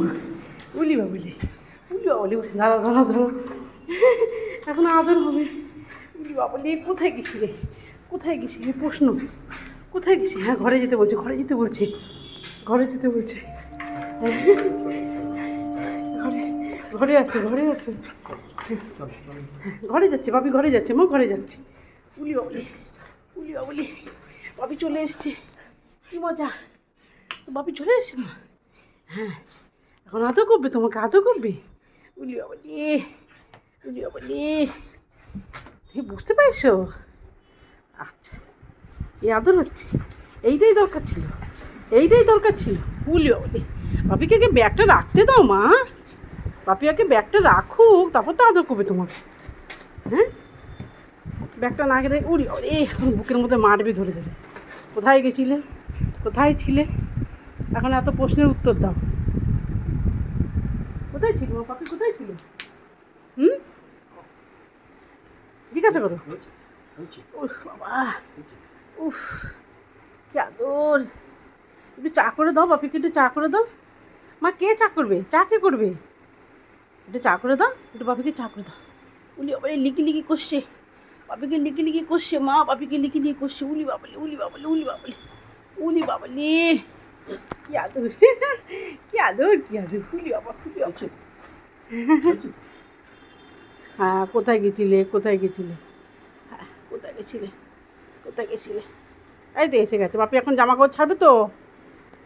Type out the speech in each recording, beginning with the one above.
মা উলি বাবুলি উলি বাবুলি দাদা দাদা ধরো এখন আদর হবে। উলি বাবুলি কোথায় গেছিলে কোথায় গেছিলে প্রশ্ন। কোথায় গেছি? হ্যাঁ ঘরে যেতে বলছে, ঘরে যেতে বলছে। ঘরে যেতে বলছে। ঘরে ঘরে আছে ঘরে আছে। ঘরে যাচ্ছে, বাবি ঘরে যাচ্ছে, মা ঘরে যাচ্ছে। উলি বাবুলি উলি বাবুলি বাবি চলে এসছে। কি মজা বাপি চলে এসছে মা। হ্যাঁ। এখন আদৌ করবে তোমাকে আদৌ করবে? উলি বাবুলি উলি বাবুলি তুমি বুঝতে পারছ? আচ্ছা এই আদর হচ্ছে, এইটাই দরকার ছিল, এইটাই দরকার ছিল। উলি বাবুলি বাপিকে ব্যাগটা রাখতে দাও মা। বাপি আগে ব্যাগটা রাখুক, তারপর তো আদর করবে তোমাকে। হ্যাঁ? ব্যাগটা না গেলে উড়ি ওরে এখন বুকের মধ্যে মারবে ধরে ধরে। কোথায় গেছিলে? কোথায় ছিলে? এখন এত প্রশ্নের উত্তর দাও। কোথায় ছিল? আমার পাপি কোথায় ছিল? হুম? জিজ্ঞাসা করো। উফ বাবা উফ কি আদর। একটু চা করে দাও বাপিকে একটু চা করে দাও। মা কে চা করবে? চা কে করবে? একটু চা করে দাও একটু বাপিকে চা করে দাও। উলি আবার লিকি লিকি করছে। বাপিকে লিকি লিকি করছে মা বাপিকে লিকি লিকি করছে। উলি বাবালি উলি বাবালি উলি বাবালি উলি বাবালি। কি আদর? কি আদর কি আদর? তুলি বাবা উলি বাবা। হ্যাঁ কোথায় গেছিলে? কোথায় গেছিলে? হ্যাঁ কোথায় গেছিলে? কোথায় গেছিলে? এই তো এসে গেছে। বাপি এখন জামা কাপড় ছাড়বে তো?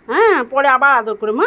হ্যাঁ পরে আবার আদর করে মা।